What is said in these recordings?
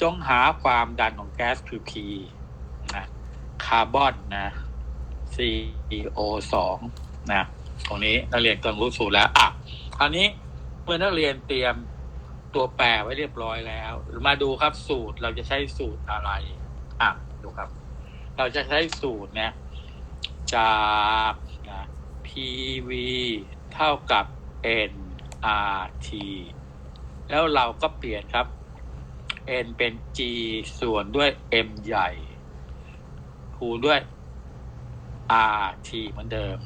จงหาความดันของแก๊สคือ P นะคาร์บอนนะ CO สองนะตรงนี้นักเรียนต้องรู้สูตรแล้วอะคราวนี้เมื่อนักเรียนเตรียมตัวแปรไว้เรียบร้อยแล้ว มาดูครับสูตรเราจะใช้สูตรอะไรอะดูครับ เราจะใช้สูตรเนี่ยจากนะ PV เท่ากับ nRT แล้วเราก็เปลี่ยนครับ n เป็น g ส่วนด้วย m ใหญ่ คูณด้วย rt เหมือนเดิม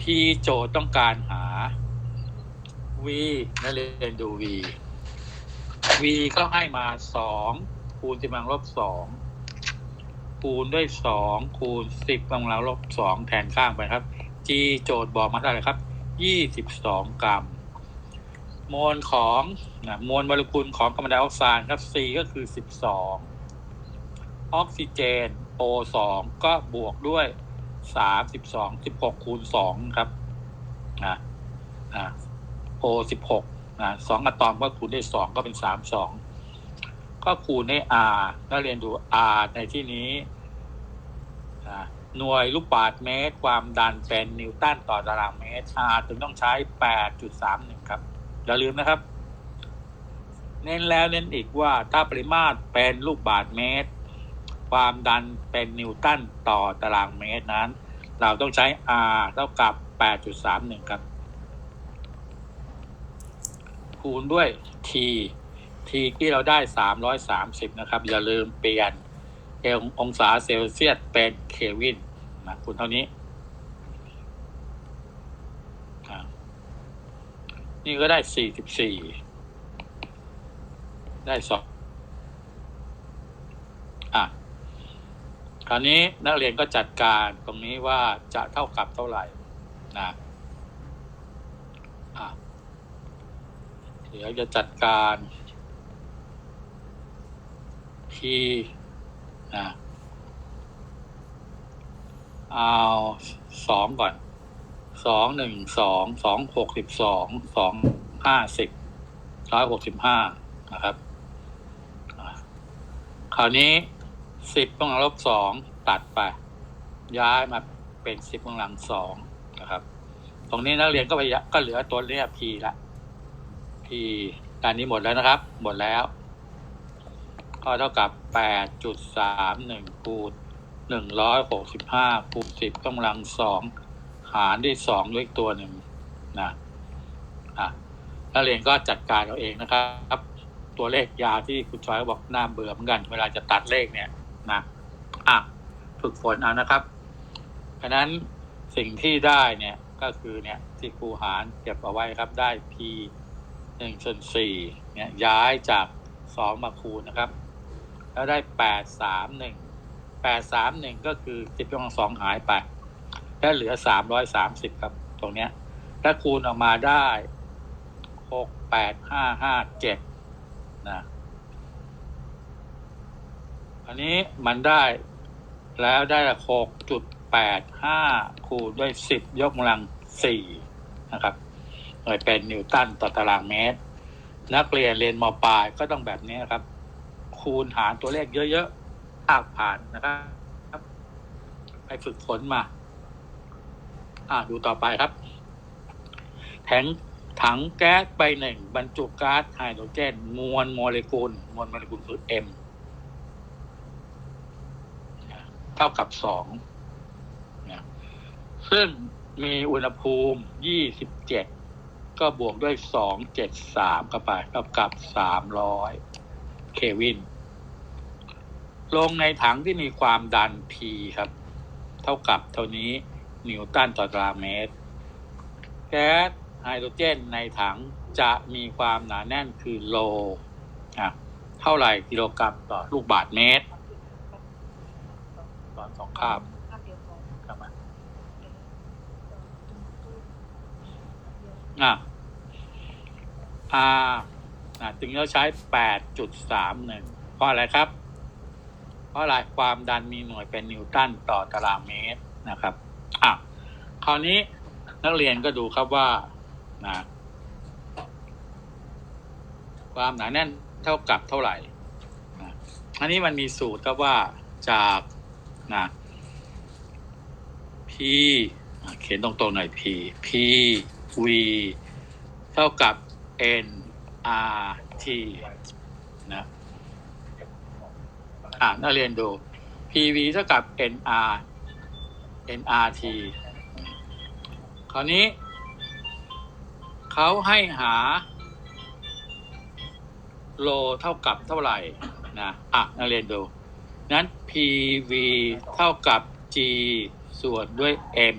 p โจต้องการหา v นักเรียนดู v v ก็ให้มาสองคูณสิบกำลังลบสองคูณด้วยสองคูณสิบกำลังลบสองแทนข้างไปครับ g โจทย์บอกมาเท่าไหร่ครับยี่สิบสองกรัม มวลของนะมวลโมเลกุลของคาร์บอนไดออกไซด์ครับ C ก็คือสิบสองออกซิเจน O สองก็บวกด้วยสามสิบสองสิบหกคูณสองครับนะอ่า O สิบหกนะสองอะตอมก็คูณด้วยสองก็เป็นสามสองก็คูณให้ R นักเรียนดู R ในที่นี้นะหน่วยลูกบาศก์เมตร ความดันเป็นนิวตันต่อตารางเมตร R ถึงต้องใช้ 8.31 ครับ อย่าลืมนะครับ เน้นแล้วเน้นอีกว่าถ้าปริมาตรเป็นลูกบาศก์เมตร ความดันเป็นนิวตันต่อตารางเมตรนั้น เราต้องใช้ R เท่ากับ 8.31 ครับ คูณด้วย T T ที่เราได้ 330 นะครับ อย่าลืมเปลี่ยนเอองศาเซลเซียสเป็นเควินนะคูณเท่านี้อ่า นี่ก็ได้44ได้สองอะ คราวนี้นักเรียนก็จัดการตรงนี้ว่าจะเท่ากับเท่าไหร่นะอะ เดี๋ยวจะจัดการ P นะ เอาสองก่อน สองหนึ่งสองสองหกสิบสองสองห้าสิบร้อยหกสิบห้านะครับคราวนี้สิบกำลังลบสองตัดไป ย้ายมาเป็นสิบกำลังสองนะครับ ตรงนี้นักเรียนก็ไปก็เหลือตัวเรียก P ละ P การนี้หมดแล้วนะครับ หมดแล้ว ก็เท่ากับ8.31คูณ165คูณ10กำลังสอง หารด้วยสองด้วยตัวหนึ่งนะอะนักเรียนก็จัดการเอาเองนะครับ ตัวเลขยาที่คุณชอยบอกน่าเบื่อเหมือนกัน เวลาจะตัดเลขเนี่ยนะอะฝึกฝนเอานะครับเพราะนั้นสิ่งที่ได้เนี่ยก็คือเนี่ยที่ครูหารเก็บเอาไว้ครับได้ p หนึ่งส่วนสี่เนี่ยย้ายจากสองมาคูณนะครับ แล้วได้แปดสามหนึ่งแปดสามหนึ่งก็คือสิบยกกำลังสองหายไป แล้วเหลือสามร้อยสามสิบครับ ตรงเนี้ยถ้าคูณออกมาได้หกแปดห้าห้าเจ็ดนะอันนี้มันได้แล้วได้หกจุดแปดห้าคูณด้วยสิบยกกำลังสี่นะครับหน่วยเป็นนิวตันต่อตารางเมตร นักเรียนเรียนมปลายก็ต้องแบบนี้ครับ คูณหารตัวเลขเยอะๆอานผ่านนะครับ ไปฝึกฝนมา อ่าดูต่อไปครับ แทงถังแก๊สใบหนึ่งบรรจุก๊าซไฮโดรเจน มวลโมเลกุล มวลโมเลกุลคือ M เท่ากับสองซึ่งมีอุณหภูมิ27ก็บวกด้วย273เข้าไปเท่ากับ300เควิน ลงในถังที่มีความดัน P ครับ เท่ากับเท่านี้ นิวตันต่อตารางเมตร แก๊สไฮโดรเจนในถังจะมีความหนาแน่นคือโลอะเท่าไหร่กิโลกรัมต่อลูกบาศก์เมตร ตอนสองคาบกลับมาอะอ่าอะจึงเราใช้แปดจุดสามหนึ่งเพราะอะไรครับ เพราะอะไรความดันมีหน่วยเป็นนิวตันต่อตารางเมตรนะครับ คราวนี้นักเรียนก็ดูครับว่านะความหนาแน่นเท่ากับเท่าไหร่อันนี้มันมีสูตรครับว่าจากนะ P เขียนตรงๆหน่อย P P V เท่ากับ N R T นะอ่านักเรียนดู PV เท่ากับ NR NRT คราวนี้ เขาให้หา โลเท่ากับเท่าไหร่นะอะนักเรียนดู นั้น PV เท่ากับ G ส่วนด้วย M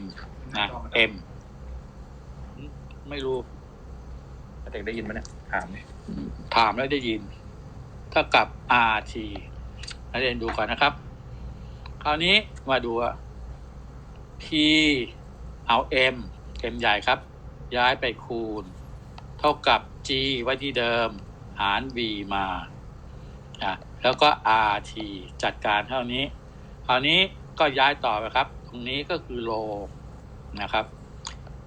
นะ M ไม่รู้เด็กได้ยินไหมเนี่ยถามดิถามแล้วได้ยิน เท่ากับ RT นักเรียนดูก่อนนะครับ คราวนี้มาดูว่า P เอา M M ใหญ่ครับ ย้ายไปคูณ เท่ากับ G ไว้ที่เดิม หาร V มาอะแล้วก็ RT จัดการเท่านี้คราวนี้ก็ย้ายต่อไปครับ ตรงนี้ก็คือโลนะครับ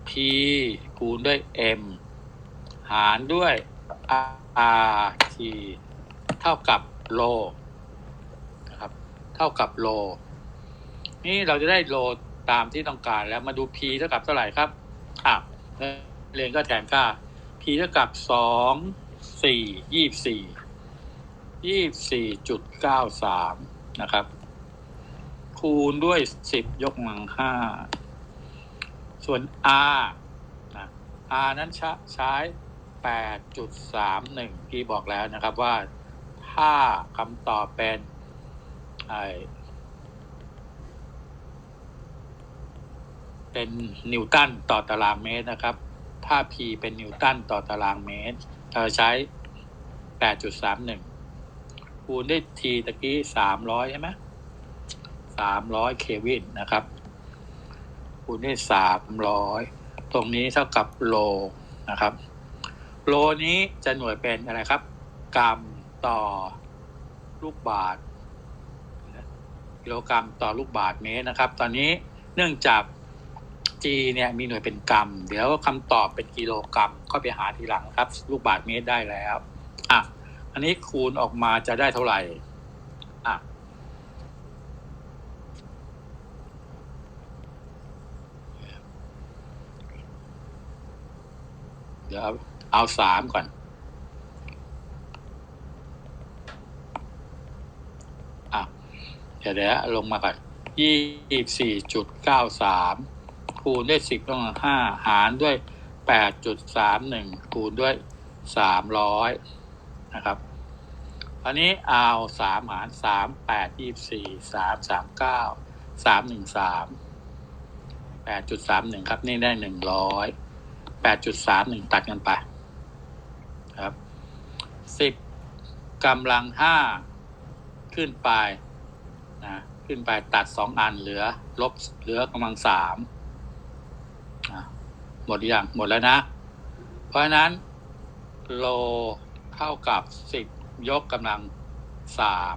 P คูณด้วย M หารด้วย RT เท่ากับโลนะครับ เท่ากับโล นี่เราจะได้โลตามที่ต้องการแล้วมาดู P เท่ากับเท่าไหร่ครับ เรียนก็แทนค่า P เท่ากับสองสี่ยี่สี่ยี่สี่จุดเก้าสามนะครับ คูณด้วยสิบยกกำลังห้าส่วน R นะ R นั้นชใช้แปดจุดสามหนึ่งที่บอกแล้วนะครับว่าถ้าคำตอบเป็นไอ เป็นนิวตันต่อตารางเมตรนะครับ ถ้า P เป็นนิวตันต่อตารางเมตร เราใช้ 8.31 คูณด้วย T ตะกี้ 300 ใช่ไหม300 เควินนะครับ คูณด้วย 300 ตรงนี้เท่ากับโลนะครับ โลนี้จะหน่วยเป็นอะไรครับ กรัมต่อลูกบาทกิโลกรัมต่อลูกบาทเมตรนะครับ ตอนนี้เนื่องจาก G เนี่ยมีหน่วยเป็นกรัม เดี๋ยวคำตอบเป็นกิโลกรัมก็ไปหาทีหลังครับ ลูกบาทเมตรได้แล้วอะอันนี้คูณออกมาจะได้เท่าไหร่อะเดี๋ยวเอาสามก่อน อะ เดี๋ยวเดี๋ยวลงมาก่อนยี่สี่จุดเก้าสาม คูณด้วยสิบต้องห้าหารด้วยแปดจุดสามหนึ่งคูณด้วยสามร้อยนะครับอันนี้เอาสามหารสามแปดยี่สี่สามสามเก้าสามหนึ่งสามแปดจุดสามหนึ่งครับนี่ได้หนึ่งร้อยแปดจุดสามหนึ่งตัดกันไปครับสิบกำลังห้าขึ้นไปนะขึ้นไปตัดสองอันเหลือลบเหลือกำลังสาม หมดอยังหมดแล้วนะ เพราะฉะนั้น โลเท่ากับสิบยกกำลังสาม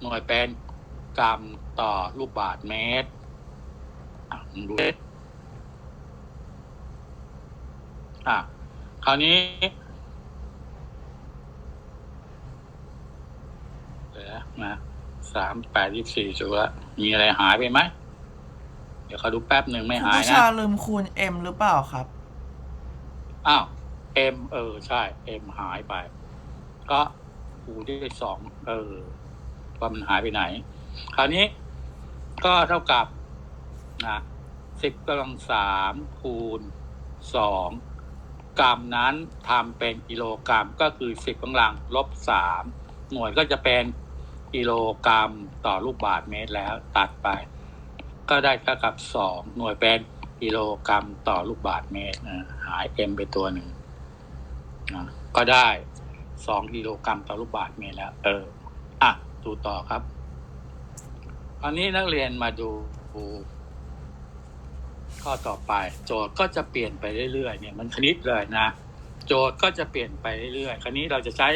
หน่วยเป็นกรัมต่อลูกบาทเมตรอะดูอะคราวนี้เหลือนะสามแปดยี่สี่จุดละมีอะไรหายไปไหม เดี๋ยวเขาดูแป๊บหนึ่งไม่หายผู้นะชาลืมคูณ M หรือเปล่าครับ อ้าว M เออ ใช่ M หายไป ก็คูณด้วยสองเออว่ามันหายไปไหน คราวนี้ก็เท่ากับนะสิบกำลังสามคูณสองกรัมนั้นทำเป็นกิโลกรัมก็คือสิบกำลังลบสามหน่วยก็จะเป็นกิโลกรัมต่อลูกบาทเมตรแล้วตัดไป ก็ได้เท่ากับสองหน่วยเป็น กิโลกรัมต่อลูกบาทเมตรนะหายเอ็มไปตัวหนึ่งนะก็ได้สองกิโลกรัมต่อลูกบาทเมตรแล้ว เออ อะ ดูต่อครับคราวนี้นักเรียนมาดูข้อต่อไป โจทย์ก็จะเปลี่ยนไปเรื่อยๆเนี่ยมันคณิตเลยนะ โจทย์ก็จะเปลี่ยนไปเรื่อยๆคราวนี้เราจะใช้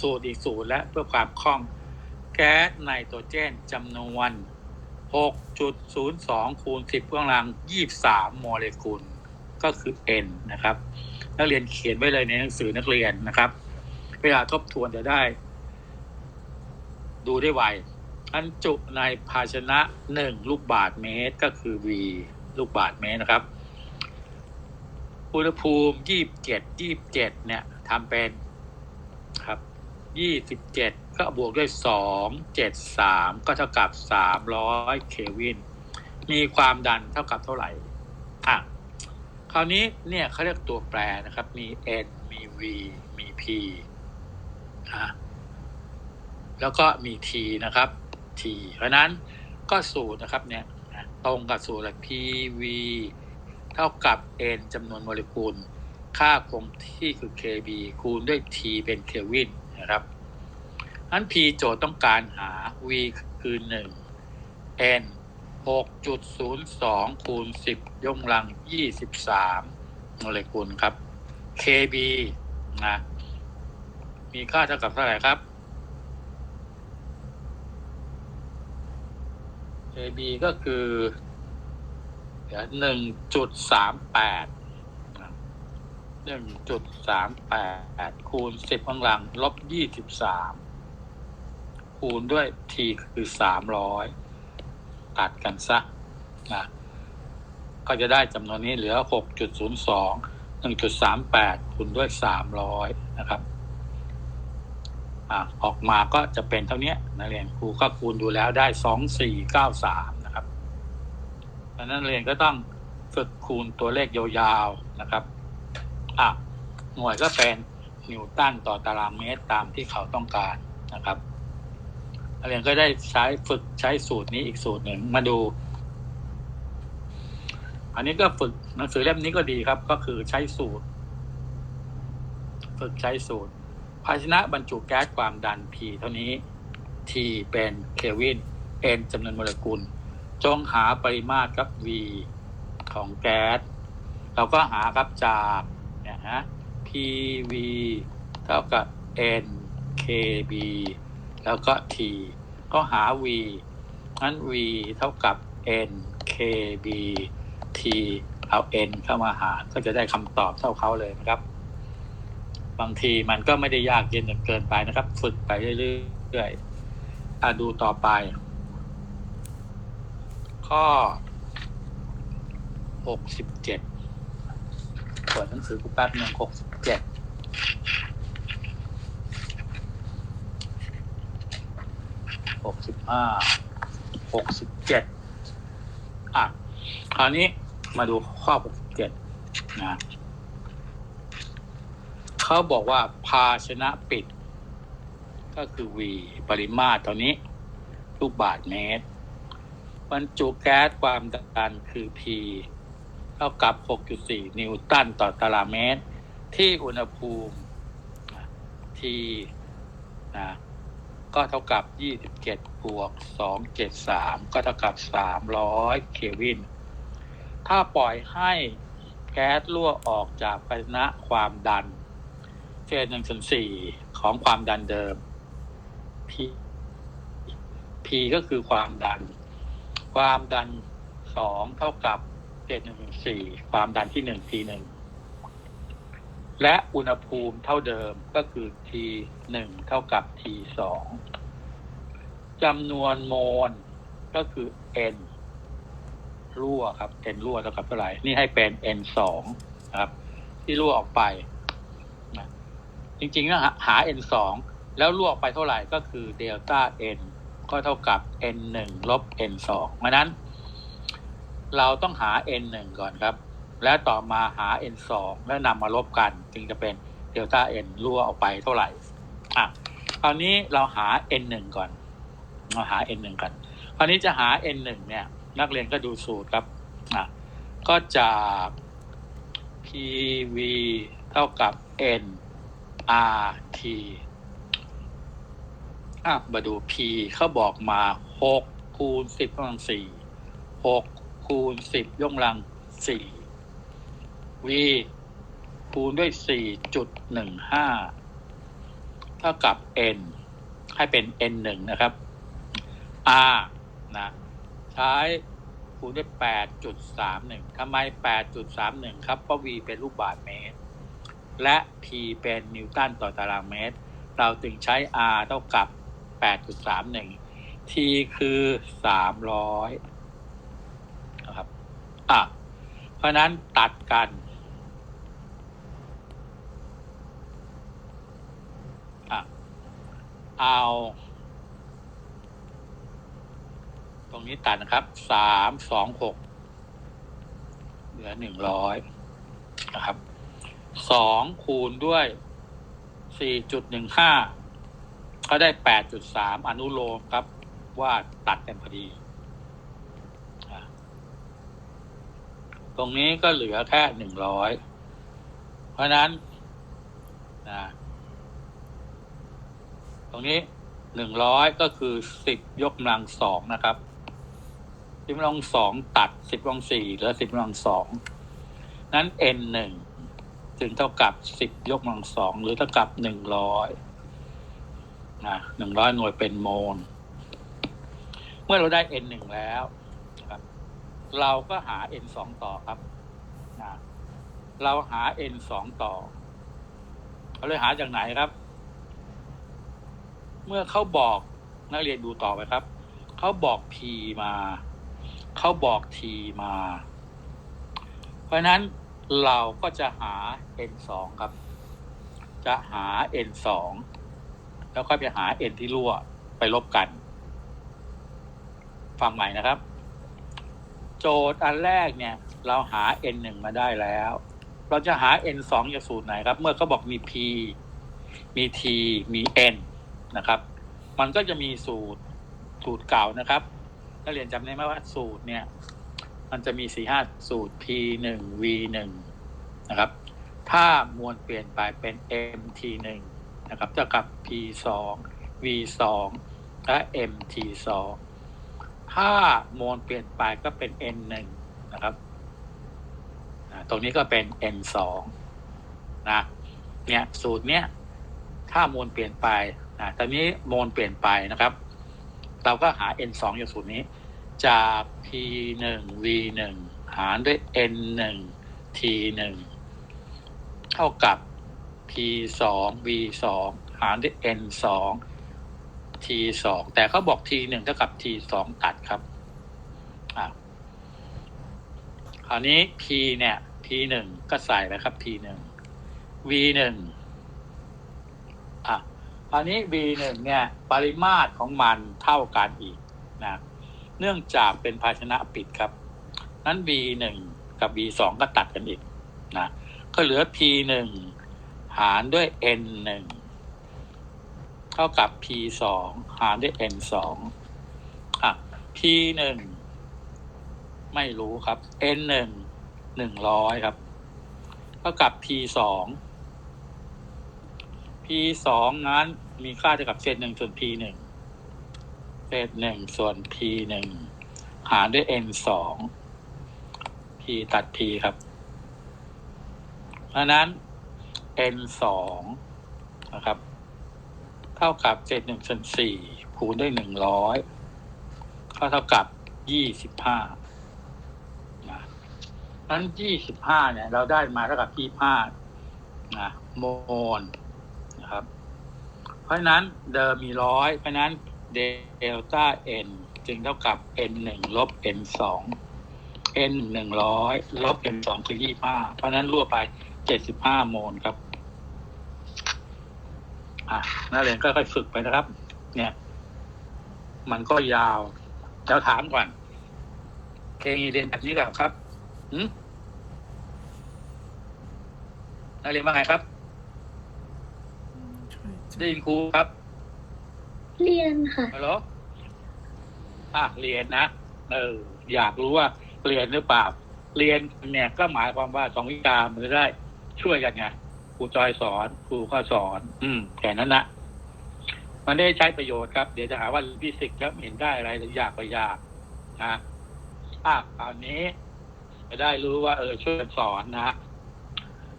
สูตรอีกสูตรและเพื่อความคล่องแก๊สไนโตรเจนจำนวน 6.02 คูณ 10กำลัง 23 โมเลกุล ก็คือ N นะครับ นักเรียนเขียนไว้เลยในหนังสือนักเรียนนะครับ เวลาทบทวนจะได้ ดูได้ไวบรรจุในภาชนะหนึ่งลูกบาทเมตรก็คือ V ลูกบาทเมตรนะครับ อุณหภูมิยี่สิบเจ็ดยี่สิบเจ็ดเนี่ยทำเป็นครับยี่สิบเจ็ด ก็บวกด้วยสองเจ็ดสามก็เท่ากับสามร้อยเควิน มีความดันเท่ากับเท่าไหร่อะคราวนี้เนี่ยเขาเรียกตัวแปรนะครับ มี n มี v มี p อะแล้วก็มี t นะครับ t เพราะนั้นก็สูตรนะครับเนี่ยตรงกับสูตร pv เท่ากับ n จำนวนโมเลกุล ค่าคงที่คือ kb คูณด้วย t เป็นเคลวินนะครับ อัน p โจทย์ต้องการหา v คือ 1 n 6.02 คูณ 10 ยกกำลัง 23 โมเลกุลครับ kb นะมีค่าเท่ากับเท่าไหร่ครับ kb ก็คือเดี๋ยว1.38หนึ่งจุดสามแปดคูณสิบข้างหลังลบยี่สิบสาม คูณด้วย t คือสามร้อยตัดกันซะนะก็จะได้จำนวนนี้เหลือหกจุดศูนย์สองหนึ่งจุดสามแปดคูณด้วยสามร้อยนะครับอะออกมาก็จะเป็นเท่านี้นักเรียนครูก็คูณดูแล้วได้สองสี่เก้าสามนะครับดังนั้นเรียนก็ต้องฝึกคูณตัวเลขยาวๆนะครับอะหน่วยก็เป็นนิวตันต่อตารางเมตรตามที่เขาต้องการนะครับ นักเรียนก็ได้ใช้ฝึกใช้สูตรนี้อีกสูตรหนึ่งมาดู อันนี้ก็ฝึกหนังสือเล่มนี้ก็ดีครับ ก็คือใช้สูตร ฝึกใช้สูตร ภาชนะบรรจุแก๊สความดัน P เท่านี้ T เป็นเคลวิน N จำนวนโมเลกุล จงหาปริมาตรครับ V ของแก๊ส เราก็หาครับจากเนี่ยฮะ PV เท่ากับ NKB แล้วก็ t ก็หา v นั้น v เท่ากับ n k b t เอา n เข้ามาหาก็จะได้คำตอบเท่าเขาเลยนะครับ บางทีมันก็ไม่ได้ยากเย็นเกินไปนะครับ ฝึกไปเรื่อยๆอะดูต่อไป ข้อ 67เปิดหนังสือกูแป๊บนึง67 หกสิบห้าหกสิบเจ็ดอะคราวนี้มาดูข้อหกสิบเจ็ดนะเขาบอกว่าภาชนะปิด ก็คือ V ปริมาตรตอนนี้ลูกบาทเมตรบรรจุแก๊สความดันคือ P เท่ากับ 6.4 นิวตันต่อตารางเมตร ที่อุณหภูมิที่นะ ก็เท่ากับ 27 บวก 273 ก็เท่ากับ 300 เควิน ถ้าปล่อยให้แก๊สรั่วออกจากภาชนะความดันเศษหนึ่งส่วนสี่ของความดันเดิม P P ก็คือความดัน ความดันสองเท่ากับเศษหนึ่งส่วนสี่ความดันที่หนึ่ง T หนึ่ง และอุณหภูมิเท่าเดิมก็คือ T หนึ่งเท่ากับ T สองจำนวนโมลก็คือ N รั่วครับ N รั่วเท่ากับเท่าไหร่ นี่ให้เป็น N สองนครับ ที่รั่วออกไปนะจริงๆนะหา N สองแล้วรั่วออกไปเท่าไหร่ก็คือเดลต้า N ก็เท่ากับ N หนึ่งลบ N สองเพรานั้น เราต้องหา N หนึ่งก่อนครับ แล้วต่อมาหา N สองแล้วนำมาลบกัน จึงจะเป็นเดลต้า N รั่วออกไปเท่าไหร่อะคราวนี้เราหา N หนึ่งก่อน เราหา N หนึ่งกันคราวนี้จะหา N หนึ่งเนี่ย นักเรียนก็ดูสูตรครับอะก็จาก PV เท่ากับ N RT อะมาดู P เขาบอกมา 6 คูณ 10กำลัง4 6 คูณ 10ยกกำลัง4 V คูณด้วย 4.15 เท่ากับ N ให้เป็น N 1นะครับ R นะใช้คูณด้วย 8.31ทำไม 8.31 ครับ เพราะ V เป็นลูกบาศก์เมตร และ P เป็นนิวตันต่อตารางเมตร เราจึงใช้ R เท่ากับแปดจุดสามหนึ่งทีคือสามร้อยนะครับ อะ เพราะฉะนั้นตัดกัน อะ เอา ตรงนี้ตัดนะครับ สามสองหก เหลือหนึ่งร้อยนะครับ สองคูณด้วยสี่จุดหนึ่งห้าก็ได้แปดจุดสามอนุโลมครับ ว่าตัดกันพอดี ตรงนี้ก็เหลือแค่หนึ่งร้อย เพราะฉะนั้นนะ ตรงนี้หนึ่งร้อยก็คือสิบยกกำลังสองนะครับสิบกำลังสองตัดสิบกำลังสี่เหลือสิบกำลังสองนั้น n หนึ่งจึงเท่ากับสิบยกกำลังสองหรือเท่ากับหนึ่งร้อยนะหนึ่งร้อยหน่วยเป็นโมล เมื่อเราได้ n หนึ่งแล้วเราก็หา n สองต่อครับนะเราหา n สองต่อ เราเลยหาจากไหนครับ เมื่อเขาบอกนักเรียนดูต่อไปครับ เขาบอก p มา เขาบอก t มา เพราะนั้นเราก็จะหา n สองครับ จะหา n สองแล้วก็ไปหา n ที่รั่วไปลบกัน ฟังใหม่นะครับ โจทย์อันแรกเนี่ย เราหา n หนึ่งมาได้แล้ว เราจะหา n สองจากสูตรไหนครับ เมื่อเขาบอกมี p มี t มี n นะครับ มันก็จะมีสูตรสูตรเก่านะครับนักเรียนจำได้ไหมว่าสูตรเนี่ย มันจะมีสี่ห้าสูตร p หนึ่ง v หนึ่งนะครับ ถ้ามวลเปลี่ยนไปเป็น mt หนึ่งนะครับเท่ากับ p สอง v สองและ mt สองถ้ามวลเปลี่ยนไปก็เป็น n หนึ่งนะครับตรงนี้ก็เป็น n สองนะเนี่ยสูตรเนี้ยถ้ามวลเปลี่ยนไปะตอนนี้โมวลเปลี่ยนไปนะครับ เราก็หา n สองจากสูตรนี้ จาก p หนึ่ง v หนึ่งหารด้วย n หนึ่ง t หนึ่งเท่ากับ p สอง v สองหารด้วย n สอง t สองแต่เขาบอก t หนึ่งเท่ากับ t สองตัดครับอ่าคราวนี้ p เนี่ย p หนึ่งก็ใส่ไปครับ p หนึ่ง v หนึ่ง คราวนี้ v หนึ่งเนี่ยปริมาตรของมันเท่ากันอีกนะเนื่องจากเป็นภาชนะปิดครับ นั้น v หนึ่งกับ v สองก็ตัดกันอีกนะก็เหลือ p หนึ่งหารด้วย n หนึ่งเท่ากับ p สองหารด้วย n สองอะ p หนึ่งไม่รู้ครับ n หนึ่งหนึ่งร้อยครับ เท่ากับ p สอง p สองนั้นมีค่าเท่ากับเศษหนึ่งส่วน p หนึ่งเศษหนึ่งส่วน p หนึ่งหารด้วย n สอง p ตัด p ครับ เพราะนั้น n สองนะครับ เท่ากับเศษหนึ่งส่วนสี่คูณด้วยหนึ่งร้อยก็เท่ากับยี่สิบห้านะนั้นยี่สิบห้าเนี่ย เราได้มาเท่ากับยี่ห้านะโมลน เพราะฉะนั้นเดิมมีร้อยเพราะฉะนั้นเดลต้า n จึงเท่ากับ n หนึ่งลบ n สอง n หนึ่งร้อยลบ n สองคือยี่ห้าเพราะนั้นรั่วไปเจ็ดสิบห้าโมลครับ อะนักเรียนก็ค่อยฝึกไปนะครับ เนี่ย มันก็ยาวเดี๋ยวถามก่อน เคมีเรียนแบบนี้กับครับ หืมนักเรียนว่าไงครับ ได้ยินครูครับเรียนค่ะฮัลโหลอะเรียนนะเอออยากรู้ว่าเรียนหรือเปล่า เรียนเนี่ยก็หมายความว่าสองวิชามันจะได้ ช่วยกันไงครูจอยสอนครูก็สอน อืมแค่นั้นนะมันได้ใช้ประโยชน์ครับ เดี๋ยวจะหาว่าฟิสิกส์แล้วไม่เห็นได้อะไรหรือยากไปยากนะอะคราวนี้ จะได้รู้ว่า เออช่วยกันสอนนะ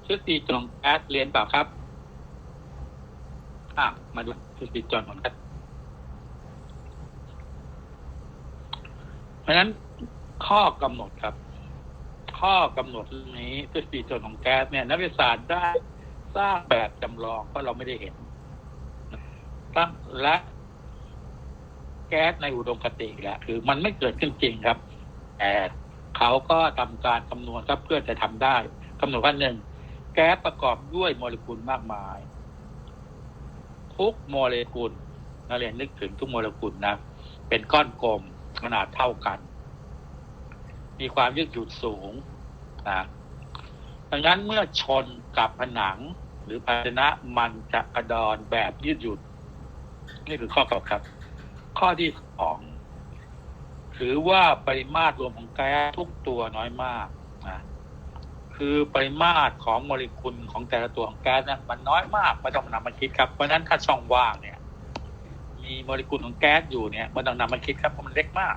ชุดตีจงแอดเรียนเปล่าครับ อะมาดูชุดตีจงของแอดเพราะฉะนั้นข้อกำหนดครับ ข้อกำหนดเรื่องนี้ทฤษฎีจนของแก๊สเนี่ย นักวิทยาศาสตร์ได้สร้างแบบจำลองเพราะเราไม่ได้เห็นตั้งและแก๊สในอุดมคติแหละคือ มันไม่เกิดขึ้นจริงครับแต่เขาก็ทำการคำนวณครับเพื่อจะทำได้คำนวณว่าหนึ่งแก๊สประกอบด้วยโมเลกุลมากมาย ทุกโมเลกุลนักเรียนนึกถึงทุกโมเลกุลนะ เป็นก้อนกลมขนาดเท่ากัน มีความยืดหยุ่นสูงนะดังนั้นเมื่อชนกับผนังหรือภาชนะมันจะกระดอนแบบยืดหยุ่นนี่คือข้อเก่าครับ ข้อที่สองถือว่าปริมาตรรวมของแก๊สทุกตัวน้อยมากนะ คือปริมาตรของโมเลกุลของแต่ละตัวของแก๊สนะมันน้อยมากไม่ต้องนำมาคิดครับเพราะฉะนั้นถ้าช่องว่างเนี่ย มีโมเลกุลของแก๊สอยู่เนี่ยไม่ต้องนำมาคิดครับเพราะมันเล็กมาก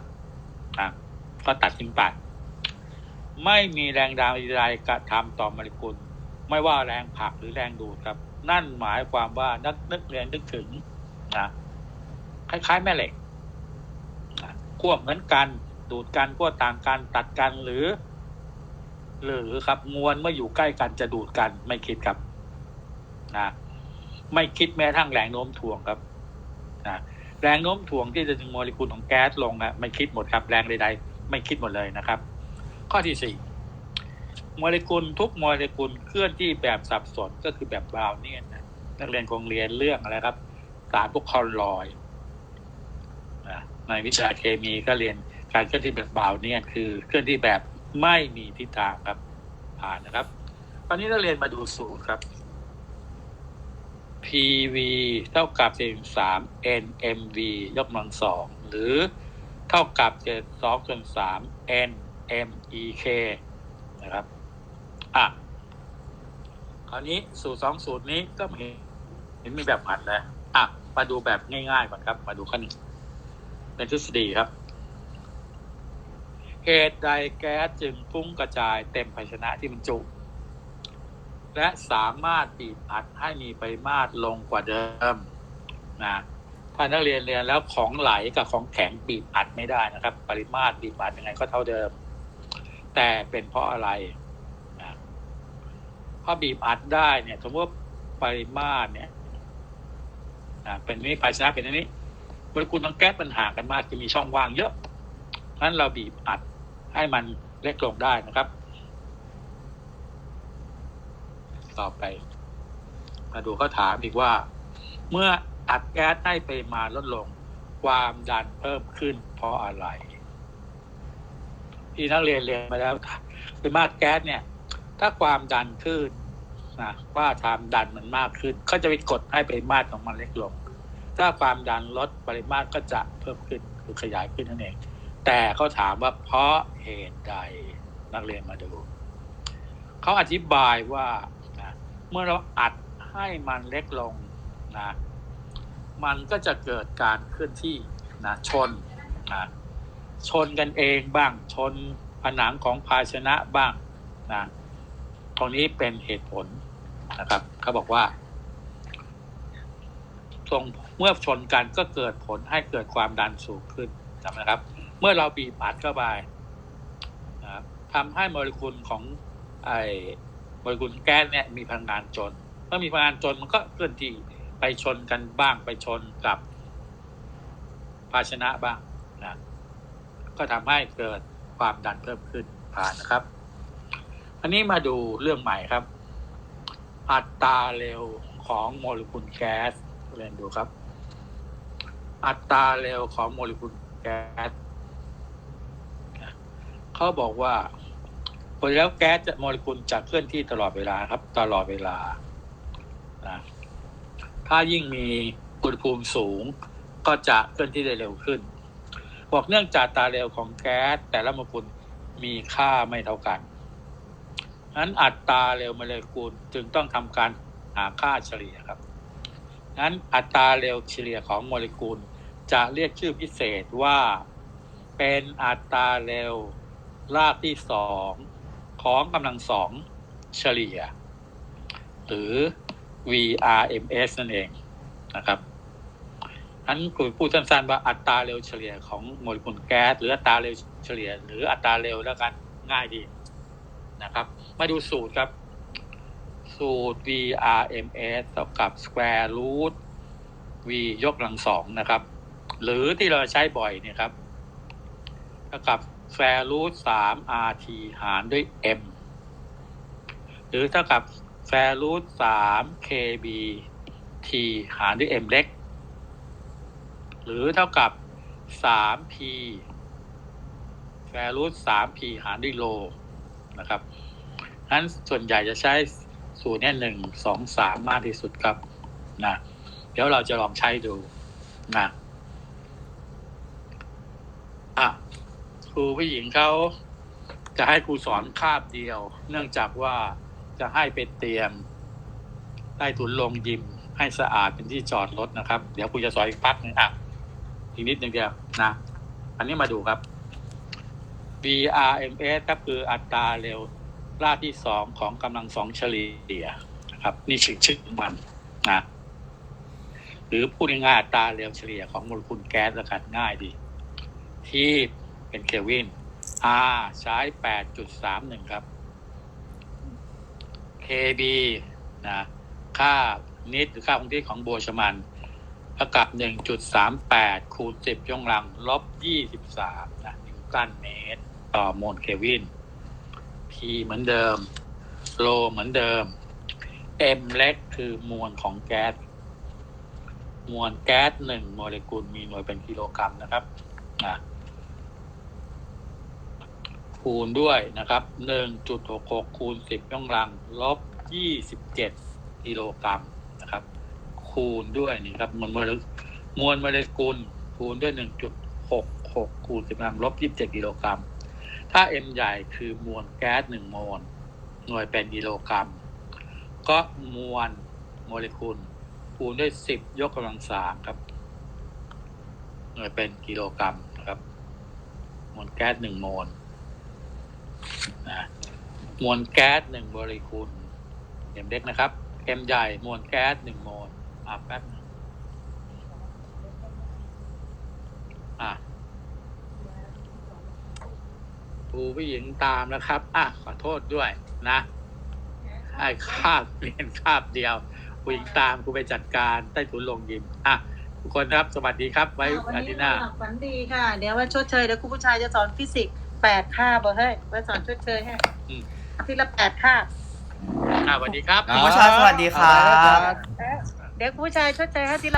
นะก็ตัดทิ้งไปไม่มีแรงดันใดๆกระทำต่อโมเลกุล ไม่ว่าแรงผลักหรือแรงดูดครับ นั่นหมายความว่านักนึกเรียนนึกถึงนะคล้ายๆ แม่เหล็กนะขั้วเหมือนกัน ดูดกันขั้วต่างกันตัดกันหรือ หรือครับมวลเมื่ออยู่ใกล้กันจะดูดกันไม่คิดครับนะไม่คิดแม้ทั่งแรงโน้มถ่วงครับนะแรงโน้มถ่วงที่จะดึงโมเลกุลของแก๊สลงนะไม่คิดหมดครับ แรงใดๆ ไม่คิดหมดเลยนะครับ ข้อที่สี่โมเลกุลทุกโมเลกุลเคลื่อนที่แบบสับสนก็คือแบบบราวน์เนี่ยนะนักเรียนคงเรียนเรื่องอะไรครับ สารพวกคอลลอยนะในวิชาเคมีก็เรียนการเคลื่อนที่แบบบราวน์เนี่คือเคลื่อนที่แบบ ไม่มีทิศทางครับ ผ่านนะครับ ตอนนี้เราเรียนมาดูสูตรครับ PV เท่ากับ73 NMV ยกกำลังสองหรือเท่ากับ72ส่วน3 NMEK นะครับอะคราวนี้สูตรสองสูตรนี้ก็มีเห็นมีแบบอัดแล้วอะมาดูแบบง่ายๆก่อนครับ มาดูขั้นเป็นทฤษฎีครับ เหตุใดแก๊สจึงพุ่งกระจายเต็มภาชนะที่บรรจุ และสามารถบีบอัดให้มีปริมาตรลงกว่าเดิมนะถ้านักเรียนเรียนแล้วของไหลกับของแข็งบีบอัดไม่ได้นะครับ ปริมาตรบีบอัดยังไงก็เท่าเดิม แต่เป็นเพราะอะไรนะเพราะบีบอัดได้เนี่ยสมมติว่าปริมาตรเนี่ยนะเป็นนี้ภาชนะเป็นนนี้โมเลกุลของแก๊สมันห่างกันมากจะมีช่องว่างเยอะนั้นเราบีบอัด ให้มันเล็กลงได้นะครับ ต่อไป มาดูเขาถามอีกว่า เมื่ออัดแก๊สให้ปริมาณลดลง ความดันเพิ่มขึ้นเพราะอะไรที่นักเรียนเรียนมาแล้วปริมาตรแก๊สเนี่ย ถ้าความดันขึ้นนะว่าความดันมันมากขึ้น ก็จะไปกดให้ปริมาตรของมันเล็กลง ถ้าความดันลดปริมาตรก็จะเพิ่มขึ้นคือขยายขึ้นนั่นเอง แต่เขาถามว่าเพราะเหตุใดนักเรียนมาดูเขาอธิบายว่านะเมื่อเราอัดให้มันเล็กลงนะมันก็จะเกิดการเคลื่อนที่นะชนนะชนกันเองบ้างชนผนังของภาชนะบ้างนะตรงนี้เป็นเหตุผลนะครับเขาบอกว่าตรงเมื่อชนกันก็เกิดผลให้เกิดความดันสูงขึ้นนะครับ เมื่อเราบีบอัดเข้าไปนะครับทำให้โมเลกุลของไอโมเลกุลแก๊สเนี่ยมีพลังงานจนเมื่อมีพลังงานจนมันก็เคลื่อนที่ไปชนกันบ้างไปชนกับภาชนะบ้างนะก็ทำให้เกิดความดันเพิ่มขึ้นผ่านนะครับ อันนี้มาดูเรื่องใหม่ครับ อัตราเร็วของโมเลกุลแก๊สเรียนดูครับ อัตราเร็วของโมเลกุลแก๊ส เขาบอกว่าพอแล้วแก๊สจะโมเลกุลจะเคลื่อนที่ตลอดเวลาครับ ตลอดเวลานะถ้ายิ่งมีอุณหภูมิสูง ก็จะเคลื่อนที่ได้เร็วขึ้น บอกเนื่องจากตาเร็วของแก๊สแต่ละโมเลกุลมีค่าไม่เท่ากันนั้นอัตราเร็วโมเลกุลจึงต้องทำการหาค่าเฉลี่ยครับนั้นอัตราเร็วเฉลี่ยของโมเลกุลจะเรียกชื่อพิเศษว่าเป็นอัตราเร็ว รากที่สองของกำลังสองเฉลี่ย หรือ VRMS นั่นเองนะครับอันคือพูดสั้นๆว่าอัตราเร็วเฉลี่ยของโมเลกุลแก๊สหรืออัตราเร็วเฉลี่ย หรืออัตราเร็วแล้วกันง่ายดีนะครับ มาดูสูตรครับ สูตร VRMS เท่ากับ square root v ยกกำลังสองนะครับ หรือที่เราใช้บ่อยเนี่ยครับเท่ากับ แฟรูทสาม rt หารด้วย m หรือเท่ากับแฟรูทสาม kb t หารด้วย m เล็ก หรือเท่ากับสาม p แฟรูทสาม p หารด้วยโลนะครับนั้นส่วนใหญ่จะใช้สูตรนี้หนึ่งสองสามมากที่สุดครับนะเดี๋ยวเราจะลองใช้ดูนะค รูผู้หญิงเขาจะให้ครูสอนคาบเดียว เนื่องจากว่าจะให้ไปเตรียมใต้ถุนลงยิมให้สะอาดเป็นที่จอดรถนะครับ เดี๋ยวครูจะสอนอีกพักนึงอะอีกนิดนึงเดียวนะ อันนี้มาดูครับ BRMS ก็คืออัตราเร็วล่าที่สองของกำลังสองเฉลี่ยนะครับ นี่ชื่อชื่อมันนะหรือพูดง่ายๆอัตราเร็วเฉลี่ยของโมเลกุลแก๊สล้วกันง่ายดี ที่ เป็นเคลวิน R ใช้ 8.31 ครับ KB นะค่านิดหรือค่าคงที่ของโบชมันเท่ากับ 1.38 คูณ 10 ยกกำลัง ลบ 23 นะนิวตันเมตร ต่อโมลเคลวิน P เหมือนเดิม โลเหมือนเดิม M เล็กคือมวลของแก๊ส มวลแก๊สหนึ่งโมเลกุลมีหน่วยเป็นกิโลกรัมนะครับ นะ คูณด้วยนะครับหนึ่งจุดหกหกคูณสิบยกกำลังลบยี่สิบเจ็ดกิโลกรัมนะครับ คูณด้วยนี่ครับมวลโมเลมวลโมเลกุลคูณด้วยหนึ่งจุดหกหกคูณสิบกำลังลบยี่สิบเจ็ดกิโลกรัม ถ้า M ใหญ่คือมวลแก๊สหนึ่งโมลหน่วยเป็นกิโลกรัม ก็มวลโมเลกุลคูณด้วยสิบยกกำลังสามครับ หน่วยเป็นกิโลกรัมนะครับ มวลแก๊สหนึ่งโมล นะมวลแก๊สหนึ่งโมเลกุลเอ็มเล็กนะครับเอ็มใหญ่มวลแก๊สหนึ่งโมลอะแป๊บหนึงอะครูผู้หญิงตามนะครับ อะ ขอโทษด้วยนะไอ้คาบเรียนคาบเดียวผู้หญิงตามครูไปจัดการใต้ถุนลงยิมอะทุกคนครับ สวัสดีครับ ไว้วันอานี้ทิตย์หน้าหลักฝันดีค่ะ เดี๋ยวว่าชดเชย เดี๋ยวครูผู้ชายจะสอนฟิสิกส์ แปดคาบเบอร์เฮ้ยว่าสอนชดเชยให้อืมอาทีละแปดคาบอะสวัสดีครับ คุณผู้ชายสวัสดีครับ เอ๊ะเดี๋ยวครูผู้ชายชดเชยให้ทีละ